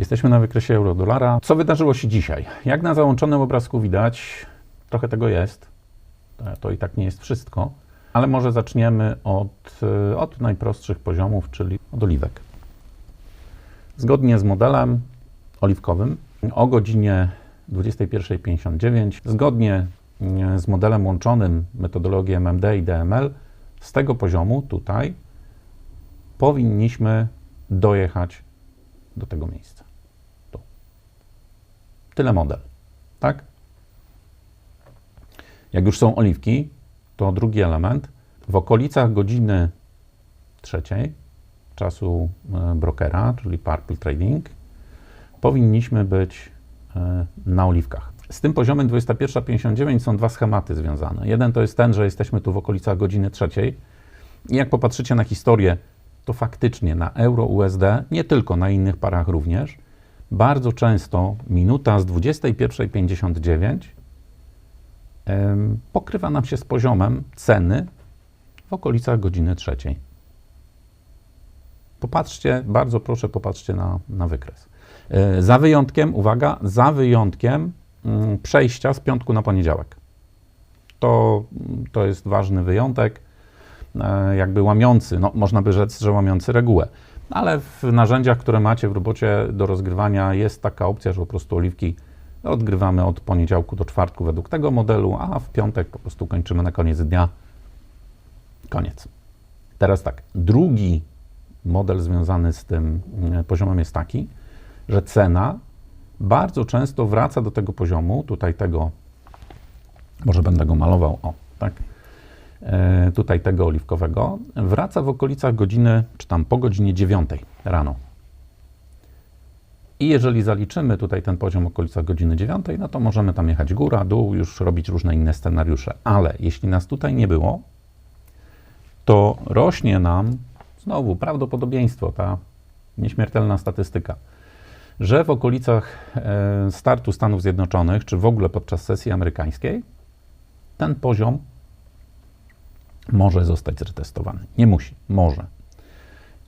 Jesteśmy na wykresie euro-dolara. Co wydarzyło się dzisiaj? Jak na załączonym obrazku widać, trochę tego jest. To- To i tak nie jest wszystko, ale może zaczniemy od, y, od najprostszych poziomów, czyli od oliwek. Zgodnie z modelem oliwkowym o godzinie 21.59, zgodnie y, z modelem łączonym metodologią MMD i DML, z tego poziomu tutaj powinniśmy dojechać do tego miejsca. Tyle model, tak? Jak już są oliwki, to drugi element. W okolicach godziny trzeciej czasu e, brokera, czyli Purple Trading, powinniśmy być e, na oliwkach. Z tym poziomem 21.59 są dwa schematy związane. Jeden to jest ten, że jesteśmy tu w okolicach godziny trzeciej i jak popatrzycie na historię, to faktycznie na euro USD, nie tylko na innych parach również, bardzo często minuta z 21.59 em, pokrywa nam się z poziomem ceny w okolicach godziny trzeciej. Popatrzcie, bardzo proszę, popatrzcie na, na wykres. E, Za wyjątkiem, uwaga, za wyjątkiem mm, przejścia z piątku na poniedziałek. To, to jest ważny wyjątek, e, jakby łamiący, no można by rzec, że łamiący regułę. Ale w narzędziach, które macie w robocie do rozgrywania jest taka opcja, że po prostu oliwki odgrywamy od poniedziałku do czwartku według tego modelu, a w piątek po prostu kończymy na koniec dnia. Koniec. Teraz tak, drugi model związany z tym mm, poziomem jest taki, że cena bardzo często wraca do tego poziomu, tutaj tego, może będę go malował, o, tak, tutaj tego oliwkowego, wraca w okolicach godziny, czy tam po godzinie 9 rano. I jeżeli zaliczymy tutaj ten poziom okolicach godziny 9, no to możemy tam jechać góra, dół, już robić różne inne scenariusze. Ale jeśli nas tutaj nie było, to rośnie nam znowu prawdopodobieństwo, ta nieśmiertelna statystyka, że w okolicach e, startu Stanów Zjednoczonych, czy w ogóle podczas sesji amerykańskiej, ten poziom może zostać zretestowany. Nie musi, może.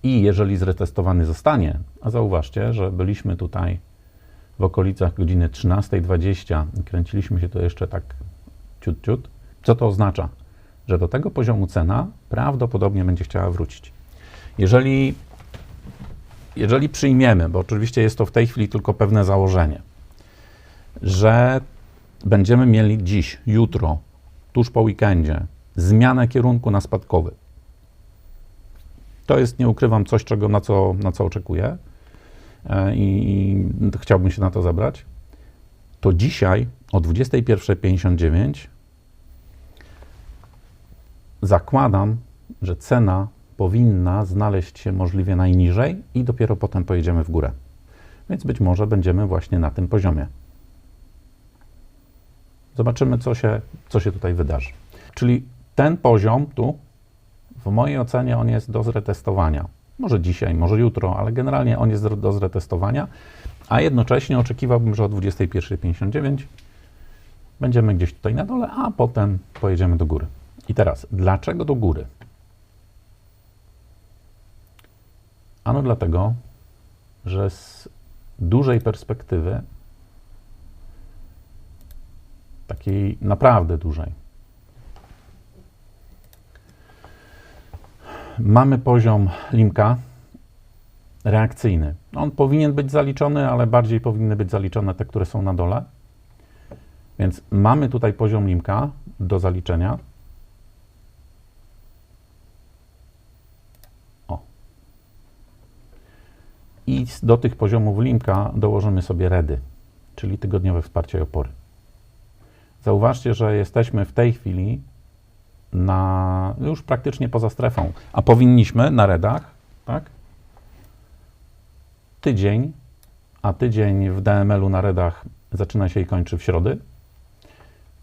I jeżeli zretestowany zostanie, a zauważcie, że byliśmy tutaj w okolicach godziny 13.20 i kręciliśmy się to jeszcze tak ciut, ciut, co to oznacza? Że do tego poziomu cena prawdopodobnie będzie chciała wrócić. Jeżeli, jeżeli przyjmiemy, bo oczywiście jest to w tej chwili tylko pewne założenie, że będziemy mieli dziś, jutro, tuż po weekendzie, zmianę kierunku na spadkowy. To jest, nie ukrywam, coś, czego, na, co, na co oczekuję e, i, i chciałbym się na to zabrać. To dzisiaj o 21.59 zakładam, że cena powinna znaleźć się możliwie najniżej i dopiero potem pojedziemy w górę. Więc być może będziemy właśnie na tym poziomie. Zobaczymy, co się, co się tutaj wydarzy. Czyli ten poziom tu, w mojej ocenie, on jest do zretestowania. Może dzisiaj, może jutro, ale generalnie on jest do zretestowania, a jednocześnie oczekiwałbym, że o 21.59 będziemy gdzieś tutaj na dole, a potem pojedziemy do góry. I teraz, dlaczego do góry? Ano dlatego, że z dużej perspektywy, takiej naprawdę dużej, mamy poziom limka reakcyjny. On powinien być zaliczony, ale bardziej powinny być zaliczone te, które są na dole. Więc mamy tutaj poziom limka do zaliczenia. O. I do tych poziomów limka dołożymy sobie redy, czyli tygodniowe wsparcie i opory. Zauważcie, że jesteśmy w tej chwili na już praktycznie poza strefą, a powinniśmy na redach, tak? Tydzień, a tydzień w DML-u na redach zaczyna się i kończy w środy.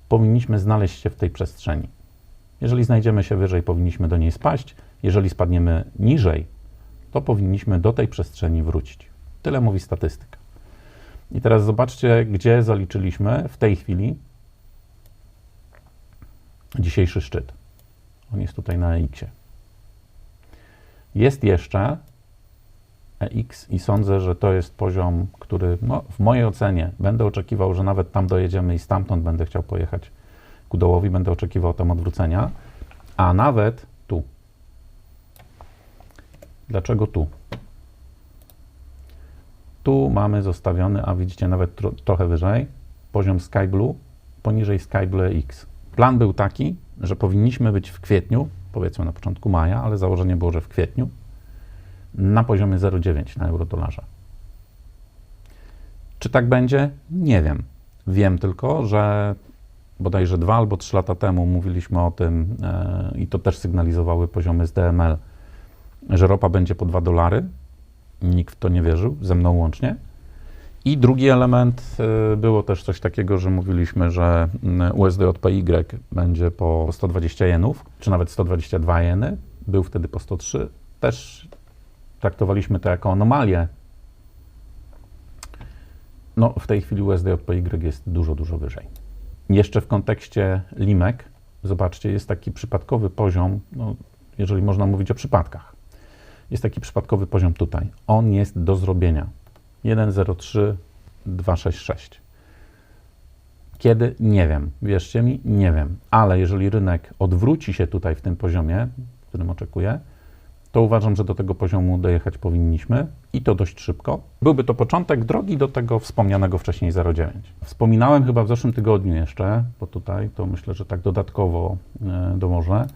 Powinniśmy znaleźć się w tej przestrzeni. Jeżeli znajdziemy się wyżej, powinniśmy do niej spaść. Jeżeli spadniemy niżej, to powinniśmy do tej przestrzeni wrócić. Tyle mówi statystyka. I teraz zobaczcie, gdzie zaliczyliśmy w tej chwili dzisiejszy szczyt. On jest tutaj na X. Jest jeszcze EX i sądzę, że to jest poziom, który no, w mojej ocenie będę oczekiwał, że nawet tam dojedziemy i stamtąd będę chciał pojechać ku dołowi, będę oczekiwał tam odwrócenia, a nawet tu. Dlaczego tu? Tu mamy zostawiony, a widzicie nawet tro, trochę wyżej, poziom Sky Blue poniżej Sky Blue X. Plan był taki, że powinniśmy być w kwietniu, powiedzmy na początku maja, ale założenie było, że w kwietniu, na poziomie 0,9 na euro-dolarze. Czy tak będzie? Nie wiem. Wiem tylko, że bodajże dwa albo trzy lata temu mówiliśmy o tym e, i to też sygnalizowały poziomy z DML, że ropa będzie po 2 dolary. Nikt w to nie wierzył, ze mną łącznie. I drugi element e, było też coś takiego, że mówiliśmy, że mm, USD od PY będzie po 120 jenów, czy nawet 122 jeny. Był wtedy po 103. Też traktowaliśmy to jako anomalię. No, w tej chwili USD od PY jest dużo, dużo wyżej. Jeszcze w kontekście limek, zobaczcie, jest taki przypadkowy poziom, no, jeżeli można mówić o przypadkach. Jest taki przypadkowy poziom tutaj. On jest do zrobienia. 1,03,266. Kiedy? Nie wiem. Wierzcie mi, nie wiem. Ale jeżeli rynek odwróci się tutaj w tym poziomie, w którym oczekuję, to uważam, że do tego poziomu dojechać powinniśmy i to dość szybko. Byłby to początek drogi do tego wspomnianego wcześniej 0,9. Wspominałem chyba w zeszłym tygodniu jeszcze, bo tutaj to myślę, że tak dodatkowo e, dołożę.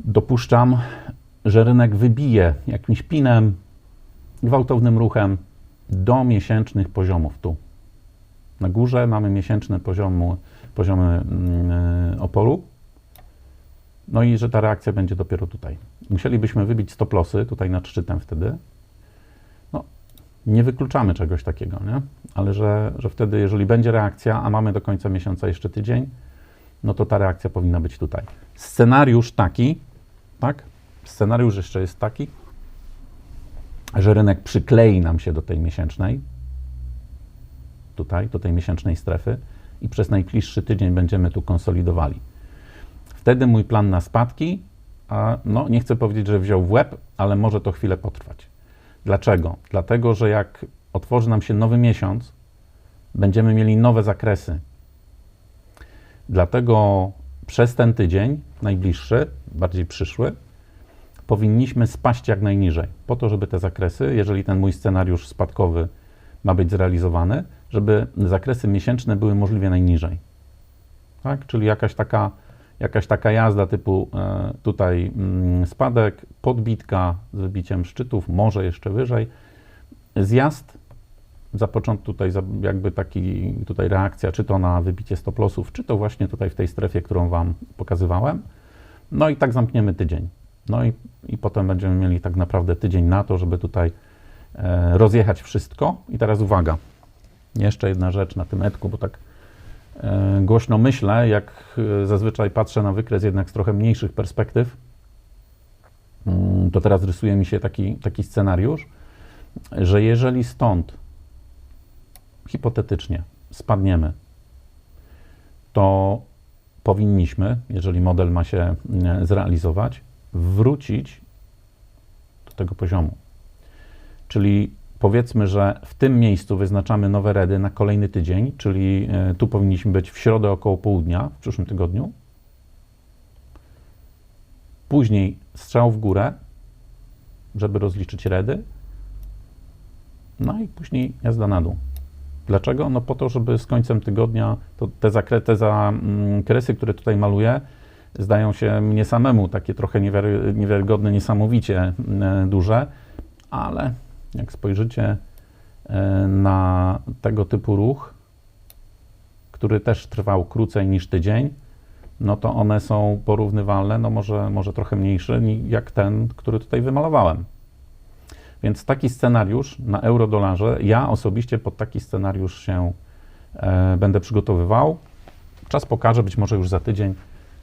Dopuszczam, że rynek wybije jakimś pinem, gwałtownym ruchem do miesięcznych poziomów tu. Na górze mamy miesięczne poziomy, poziomy mm, oporu, no i że ta reakcja będzie dopiero tutaj. Musielibyśmy wybić stop lossy tutaj nad szczytem wtedy. No, nie wykluczamy czegoś takiego, nie? ale że, że wtedy, jeżeli będzie reakcja, a mamy do końca miesiąca jeszcze tydzień, no to ta reakcja powinna być tutaj. Scenariusz taki, tak? Scenariusz jeszcze jest taki, że rynek przyklei nam się do tej miesięcznej, tutaj, do tej miesięcznej strefy i przez najbliższy tydzień będziemy tu konsolidowali. Wtedy mój plan na spadki, a no nie chcę powiedzieć, że wziął w łeb, ale może to chwilę potrwać. Dlaczego? Dlatego, że jak otworzy nam się nowy miesiąc, będziemy mieli nowe zakresy. Dlatego przez ten tydzień, najbliższy, bardziej przyszły, powinniśmy spaść jak najniżej, po to, żeby te zakresy, jeżeli ten mój scenariusz spadkowy ma być zrealizowany, żeby zakresy miesięczne były możliwie najniżej. Tak? Czyli jakaś taka jakaś taka jazda typu e, tutaj mm, spadek, podbitka z wybiciem szczytów, może jeszcze wyżej, zjazd, zapoczął tutaj jakby taki tutaj reakcja, czy to na wybicie stop lossów, czy to właśnie tutaj w tej strefie, którą Wam pokazywałem. No i tak zamkniemy tydzień. No i, i potem będziemy mieli tak naprawdę tydzień na to, żeby tutaj e, rozjechać wszystko. I teraz uwaga, jeszcze jedna rzecz na tym etku, bo tak E, głośno myślę, jak e, zazwyczaj patrzę na wykres jednak z trochę mniejszych perspektyw, mm, to teraz rysuje mi się taki, taki scenariusz, że jeżeli stąd hipotetycznie spadniemy, to powinniśmy, jeżeli model ma się mm, zrealizować, wrócić do tego poziomu. Czyli powiedzmy, że w tym miejscu wyznaczamy nowe redy na kolejny tydzień, czyli e, tu powinniśmy być w środę około południa w przyszłym tygodniu. Później strzał w górę, żeby rozliczyć redy. No i później jazda na dół. Dlaczego? No po to, żeby z końcem tygodnia to te zakresy, mm, które tutaj maluję, zdają się mnie samemu takie trochę niewiary, niewiarygodne, niesamowicie mm, duże, ale jak spojrzycie e, na tego typu ruch, który też trwał krócej niż tydzień, no to one są porównywalne, no może, może trochę mniejsze jak ten, który tutaj wymalowałem. Więc taki scenariusz na euro-dolarze, ja osobiście pod taki scenariusz się e, będę przygotowywał. Czas pokaże, być może już za tydzień,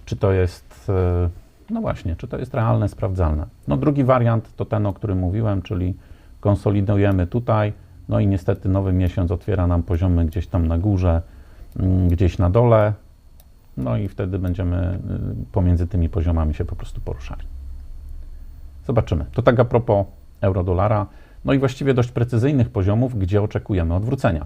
czy to jest, e, no właśnie, czy to jest realne, sprawdzalne. No drugi wariant to ten, o którym mówiłem, czyli konsolidujemy tutaj, no i niestety nowy miesiąc otwiera nam poziomy gdzieś tam na górze, mm, gdzieś na dole, no i wtedy będziemy y, pomiędzy tymi poziomami się po prostu poruszali. Zobaczymy. To tak a propos euro-dolara, no i właściwie dość precyzyjnych poziomów, gdzie oczekujemy odwrócenia.